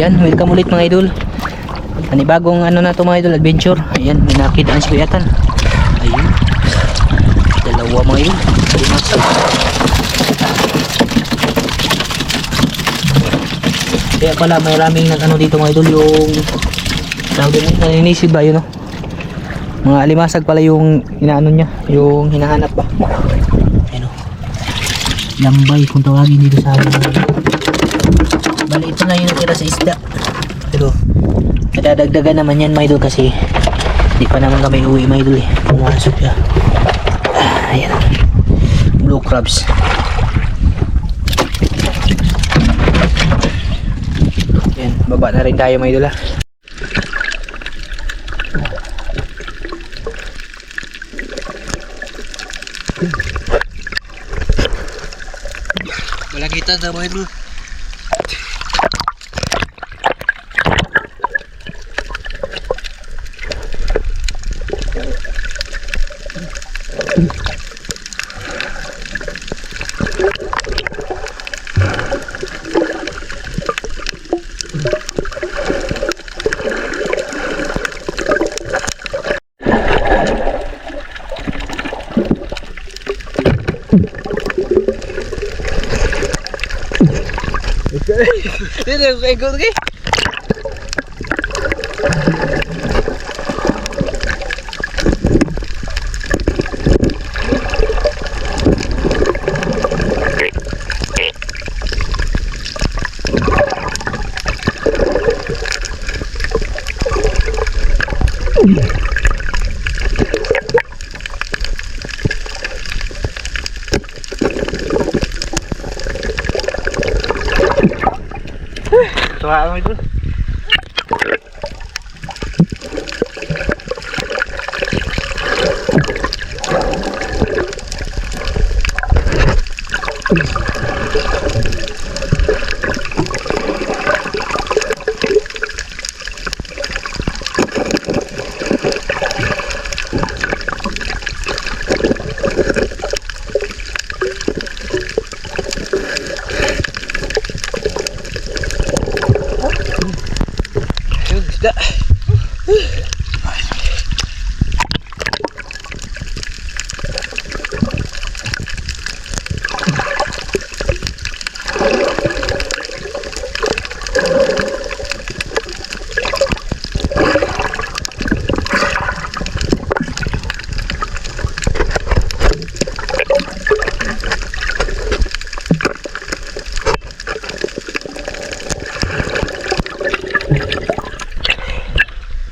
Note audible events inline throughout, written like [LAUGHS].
Ayan, welcome ulit mga idol. Panibagong ano na to mga idol, adventure. Ayan, may nakita na si Kuyatan. Ayun. Dalawa mga idol. Kaya pala may raming nag ano dito mga idol yung tawag din naninisib ba yun no? Mga alimasag pala yung inaano niya, yung hinahanap ba. Ayun o. Lambay kung tawagin dito sa amin. Bali ito na yung natira sa isda. Pero nadadagdagan naman yan mga idol kasi di pa naman kami uwi mga idol eh. Pumasok siya. Ah, ayan. Blue crabs. Yan, baba na rin tayo mga idol ah. Balagitan na mga idol. Dito, kay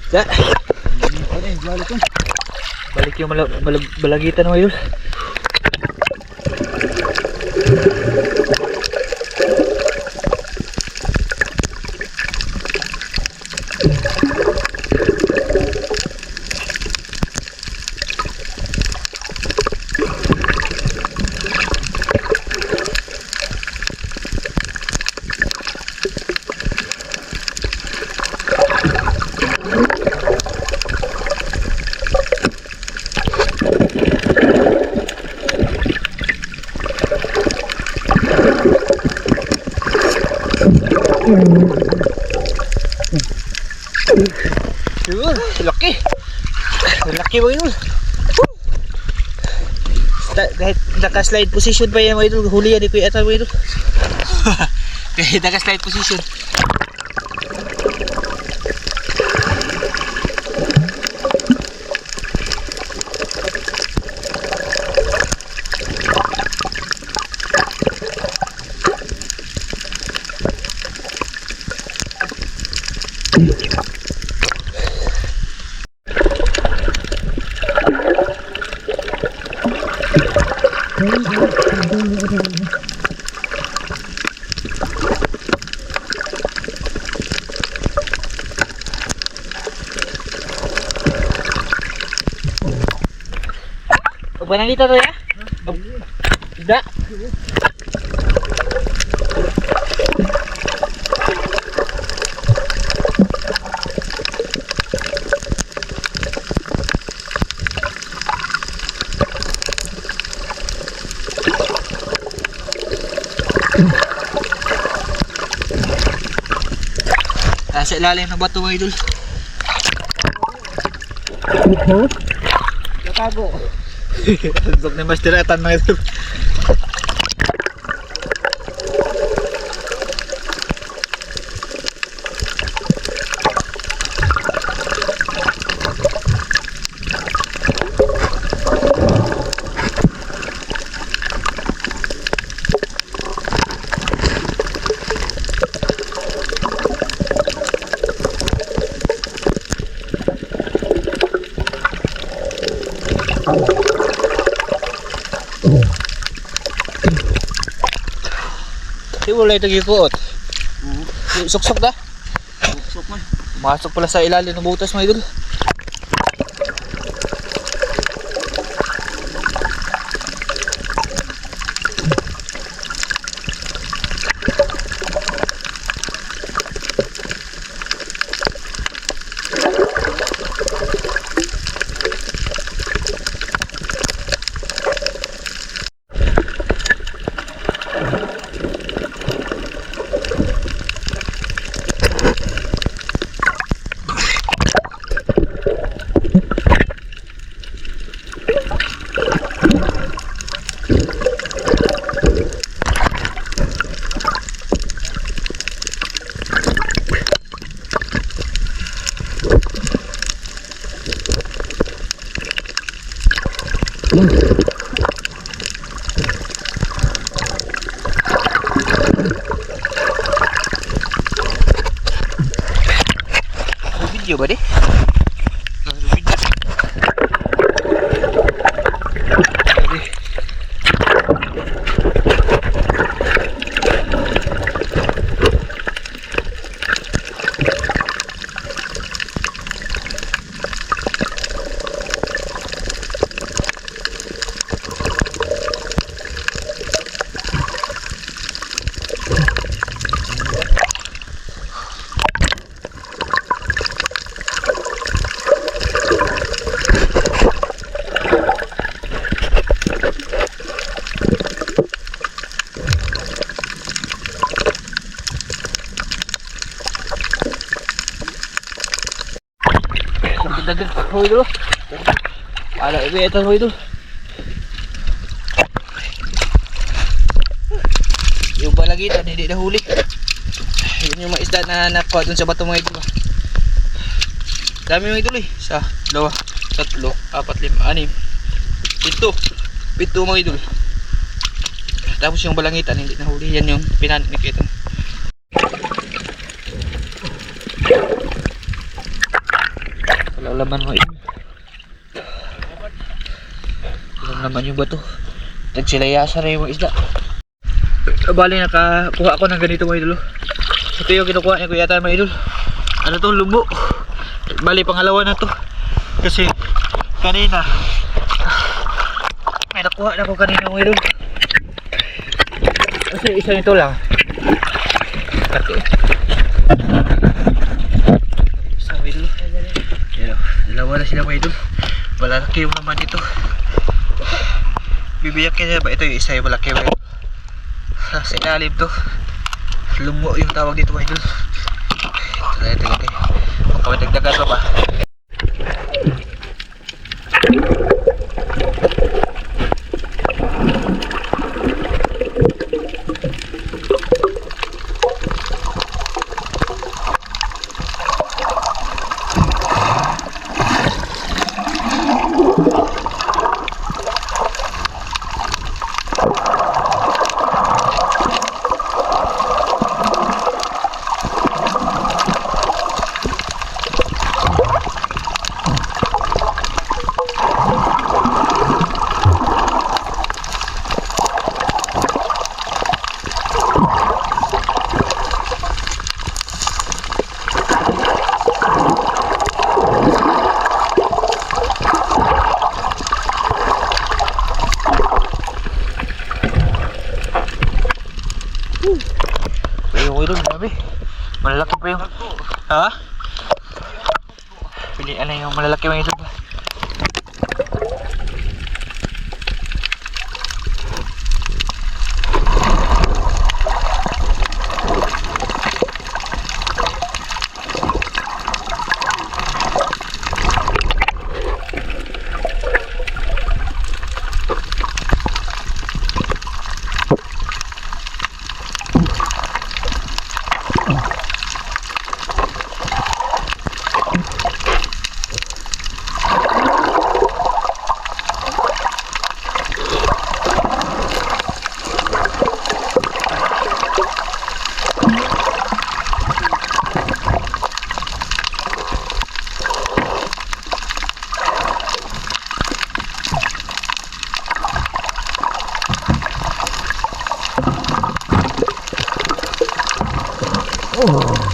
[COUGHS] Balik yung malag, balagitan mo yun. Yun, laki. Laki yun. Ta- kahit naka-slide position pa yan mo idol, huli yan ni Kuya Atan mo idol. [LAUGHS] kahit naka-slide position. Huwag ba nandito to ya? Isda? Nasa ilalim ng bato mga idol. Natago. Sundok ni Master Atan mga idol. Di wala ito gikuot. Suksok da. Suksok man. Masok pala sa ilalim ng butas mga idol. May video ba di? May video. Grabe. Sakit na din. Hoy dulu. Ada ibu itu hoy dulu. Yung ba lagi ito, hindi nahuli. Yun yung mga isda na nakuha dun sa bato mga idol. Dami mga idol eh. Sa dalawa, tatlo, apat, lima, anim. Pito. Pito mga idol. Tapos yung balangitan hindi nahuli. Yan yung pinanik ni Ketan. Walang laman mo idol. Walang laman yung bato. Nagsilayasa na yung mga isda. Bali nakakuha ako ng ganito mga idol. Ito yung kinukuha niya kuya tayo mga idol. Ano to lumbo. Bali pangalawa na to. Kasi kanina may nakuha na ako kanina mga idol. Kasi isa nito lang. Kasi isa mga idol. Dalawa na sila mga idol. Malalaki yung naman ito. Bibiyak kaya ba ito yung isa yung malaki idol. Ah, sa ilalim to lumo yung tawag dito idol. Ito na ito kung kami dagdagan pa ba Ayun ko doon, grabe. Malalaki pa yung... Ha? Pilihan na yung malalaki mga idol.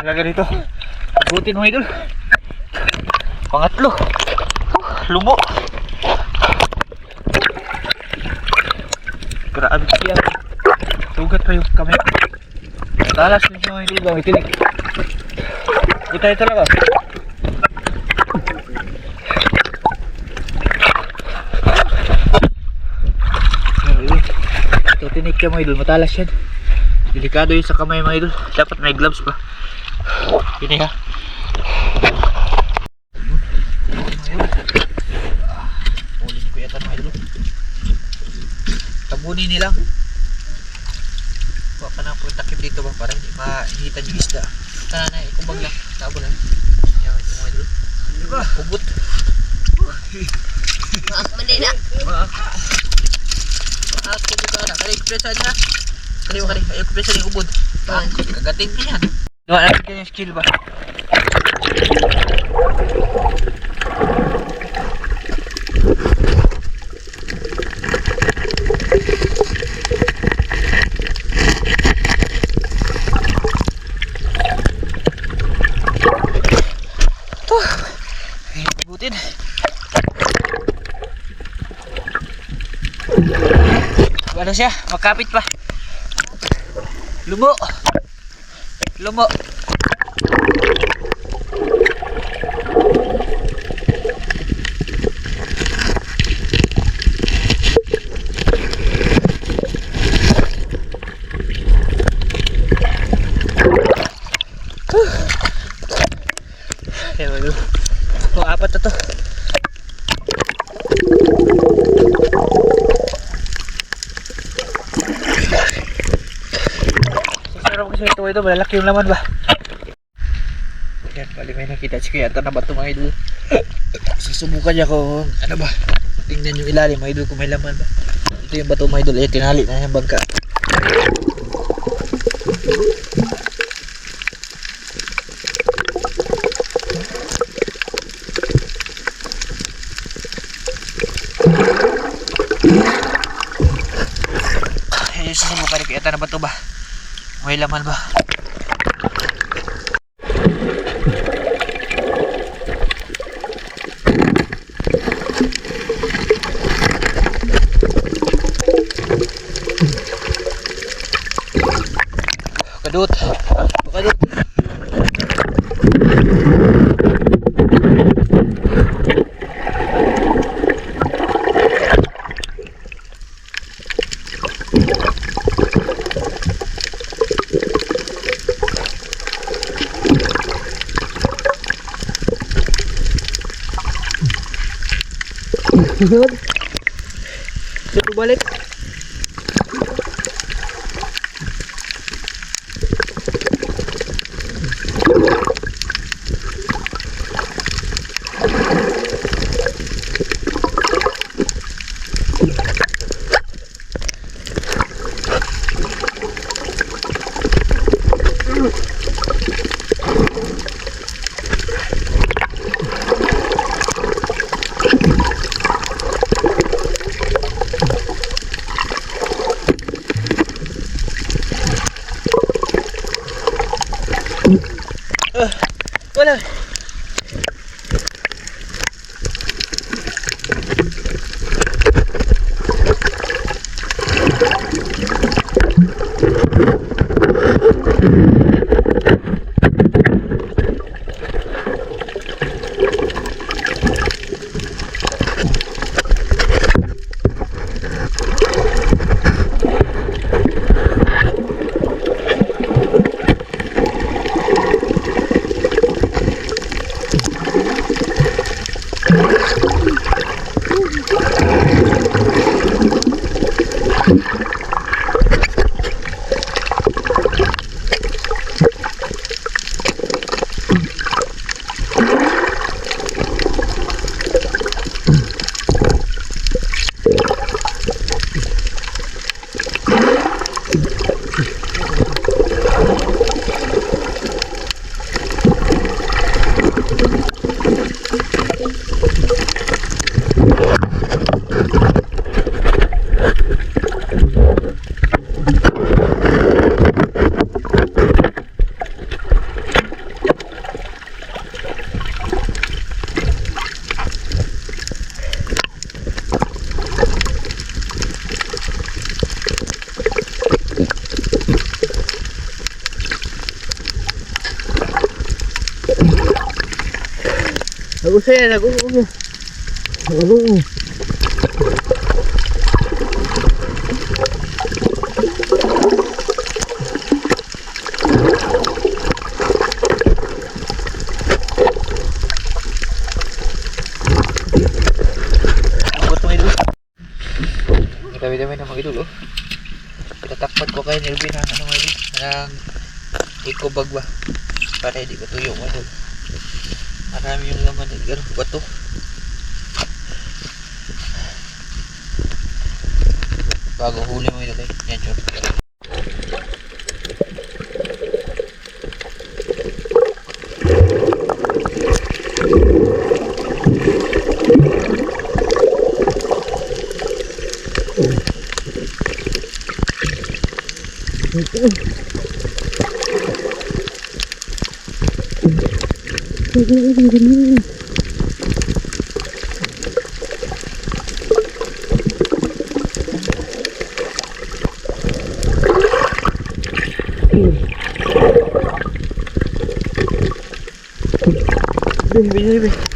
Talaga dito. Butin mo idol. Pangatlo. Uh, lumo. Grabe siya. Tugat pa yung kamay. Talas na siya mga idol tinig. Kita ito talaga. Ito tinig ka mga idol. Matalas yan. Delikado yun sa kamay mga idol. Dapat may gloves pa. Ini ha. Huli ni Kuya Tan mga idol. Tabunin nilang. Huwag ka na po takip dito ba para hindi mainitan yung isda. Kana na, ikubag lang. Tabo lang. Yan ito mga idol. Diba? Kubot. Maaf mali na. Maak. Maak ko ka na. Kali presa niya. Kali mo kali. Ayaw presa niya ubod. Ah, kagatin ka yan. Gawa natin kayo yung skill ba? Ay, butin. Ano siya? Makapit pa. Lumo. Lumo. Ewan ko. Ito, apat na to. Sarap kasi ito malalaki yung laman ba? Yan, pali may nakita si Kuya Ata na ba ito mga idol? [LAUGHS] Susubukan niya kung ano ba? Tingnan yung ilalim mga idol kung may laman ba? Ito yung bato mga idol, eh, tinali na yung bangka. Eh, susubukan ni Kuya Ata na ba ito ba? May laman ba? Kadut. Good. Idol. Dami-dami na mga idol, oh. Pinatakpan ko kay Nelvin ang ano mga idol. Ang eco bag ba? Para hindi ko tuyo mga idol. Marami yung laman ng ganun bato. Bago huli mo tayo. Yan, sure. Bibi, Yürü yürü.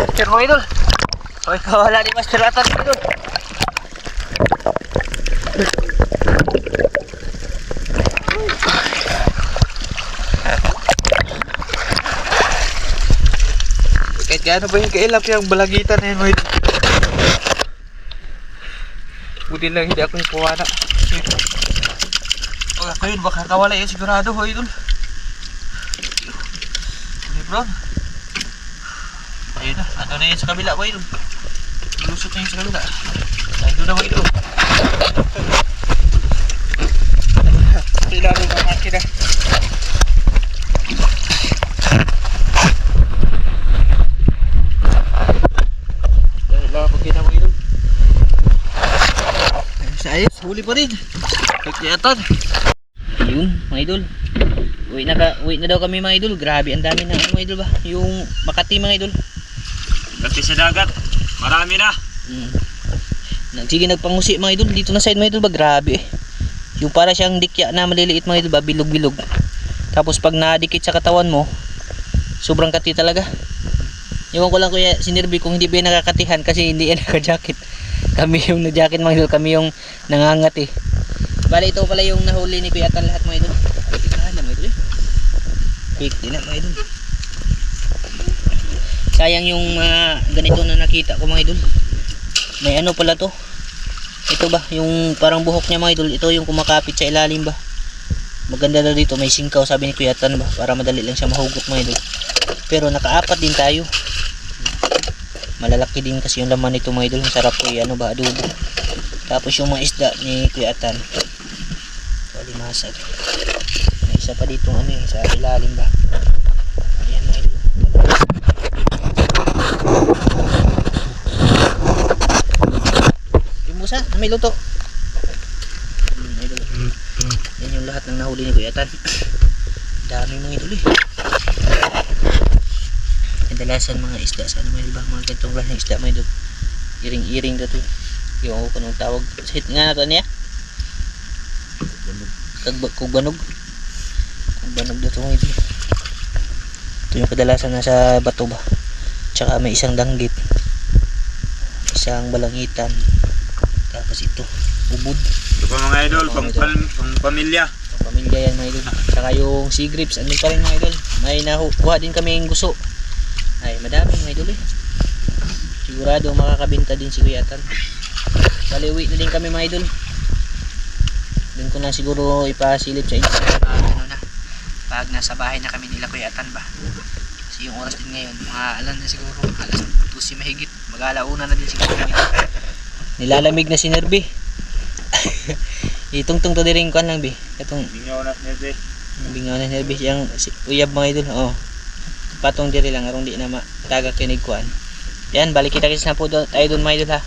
Master mo idol. Hoy, kawala ni Master Atan idol. Kahit gaano ba yung kailap yung balagitan na yun, wait. Buti lang hindi ako yung kuwana. O ako baka kawala yun sigurado, ho, idol. Bro? Ayun na, ano na yun sa kabila, ho, idol. Lusot na yun sa kabila. Ayun na, idol. Kailangan ng makina. Dahil lang ako ginawa idol. Ayos, ayos, huli pa rin. Kaya Yun, mga idol. Uwi na, ka, uwi na daw kami mga idol. Grabe, ang dami ano mga idol ba? Yung Makati mga idol. Kasi sa dagat, marami na. Mm. Nag, sige, nagpangusi mga idol. Dito na side mga idol ba? Grabe eh. Yung para siyang dikya na maliliit mga idol ba? Bilog-bilog. Tapos pag nadikit sa katawan mo, sobrang kati talaga. Iwan ko lang kuya si Nerby kung hindi ba nakakatihan kasi hindi yan [LAUGHS] naka-jacket. Kami yung nag-jacket mga idol. Kami yung nangangat eh. Bale ito pala yung nahuli ni Kuya Tan lahat mga idol. 50 na mga idol. Sayang yung uh, ganito na nakita ko mga idol. May ano pala to? Ito ba? Yung parang buhok niya mga idol. Ito yung kumakapit sa ilalim ba? Maganda na dito. May singkaw sabi ni Kuya Tan ba? Para madali lang siya mahugot mga idol. Pero nakaapat din tayo. Malalaki din kasi yung laman nito mga idol. Masarap po yung ano ba adobo. Tapos yung mga isda ni Kuya Tan. Palimasag isa pa dito ano eh, sa ilalim ba. Ayan mga idol. Yung musa, na may luto. Hmm, idol. Yan yung lahat ng nahuli ni Kuya Tan. Dami mga idol eh. Kadalasan mga isda sa ano mga iba, mga ganitong klaseng isda mga idol. Iring-iring daw to. Yung ako kanong tawag. Sa hit nga na to niya. Kag daw to mga idol. Ito yung kadalasan nasa bato ba. Tsaka may isang danggit. Isang balangitan. Tapos ito, ubod. Ito pa mga idol, pang, pang, pang pamilya. Ang pamilya yan mga idol. Tsaka yung sea grapes, andun pa rin mga idol. May nakuha din kami yung guso. Ay, madami mga idol eh. Sigurado makakabenta din si Kuya Atan. Bali, uwi na din kami mga idol. Doon ko na siguro ipasilip sa inyo. Na, pag nasa bahay na kami nila Kuya Atan ba. Kasi yung oras din ngayon, mga alam na siguro, alas 12 mahigit. Mag-alauna na din siguro kami. Nilalamig na si Nerby. Itungtong to din ko lang bi. Itong Bingaw na nete. bingaw na nervous yang si uyab mga idol. Oh. Patong diri lang arong di na mataga kinig kuan. Yan, balik kita kasi na po doon, tayo doon mga idol ha.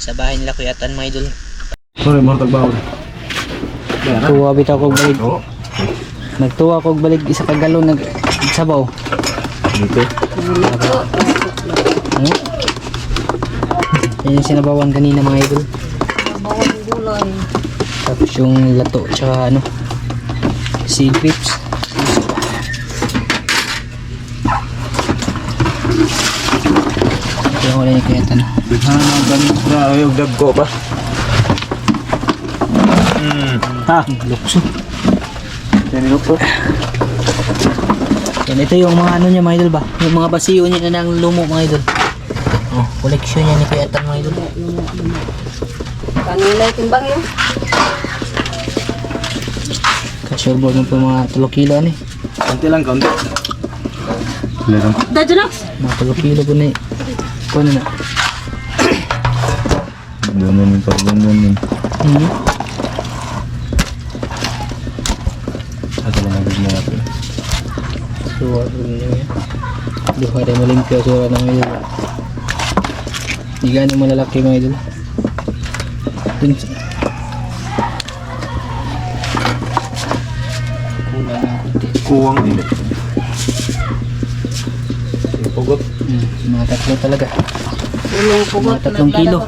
Sa bahay nila Kuya Tan mga idol. Sorry, mo tagbaw. Tuwa bitaw kog balik. Nagtuwa kog balik isa ka galon nag sabaw. Dito. Ano? Yan yung sinabawan kanina mga idol. Bawang gulay. Tapos yung lato tsaka ano grapes. Ito yung wala ni Kuya Tan. Bighan na ganit na ayog dagko ba? Hmm. Ha, Lukso. Tinilok ko. Yan, ito yung mga ano niya mga idol ba? Yung mga basiyo niya na ng lumo mga idol. Oh, koleksyon niya ni Kuya Tan mga idol. Kanila timbang yun. Ka-sure mo po mga 3 kilo ano eh. Konti lang, konti. Sila lang. Dajanax! Mga 3 kilo po na eh. Kung ano na. Ganun yung pagganun yun. Hmm. Ato lang ang mga ito. Suwa niya yan. Duha rin malimpyo sura ng idol. Hindi gano'ng malalaki mga idol. Dun sa... Kulang ng kunti. Kuwang. Ipog Pugot. Hmm, mga tatlo talaga. Mga tatlong kilo.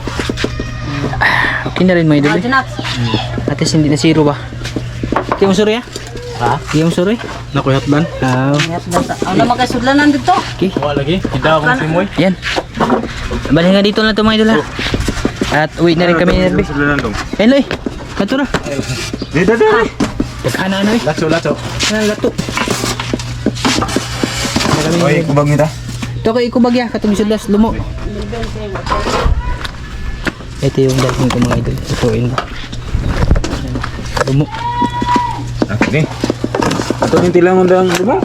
Okay na rin mga idol. eh. At least hindi na zero ba? Hindi mo suri ah? Ha? Mo suri? Nakuyat ban? Ah, Ang naman kay sudlanan dito. okay. Wala lagi. Kita akong simoy. Yan. Balik nga dito na ito mga idol ha. At uwi na rin kami ni Nerbe. Hello eh. Kato na. Dito, dito. Tagkana ano eh. Lacho, lacho. Ano lato. Oy, kubang kita. Ito kay ikubagya. Katong sulas lumo. Ito yung dating ko mga idol. Ba? Yan. Lumo. Okay. Ato yung tilang undang, di ba?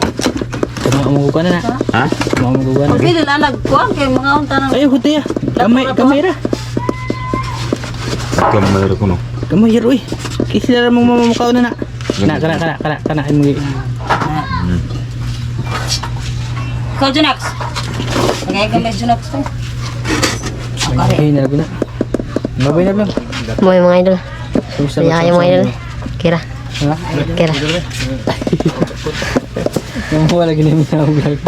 Tumamugo na na. Ha? Tumamugo na. Okay, dila nagkuhan kay mga unta na. Ayaw, huti ah. Kamay, kamay ra. Kamay ko no. Kamay hero eh. Kasi na mong mamamukhaw na na. Na, kana, kana, kana, kana. Ay, mga... Ikaw, Junax. Pagay ka may Junax to. Ay, nalago na. Mabay na lang. Mo yung mga idol. Kaya yung mga idol. Kira. Ha? Kira. Yung wala ginamit na vlog.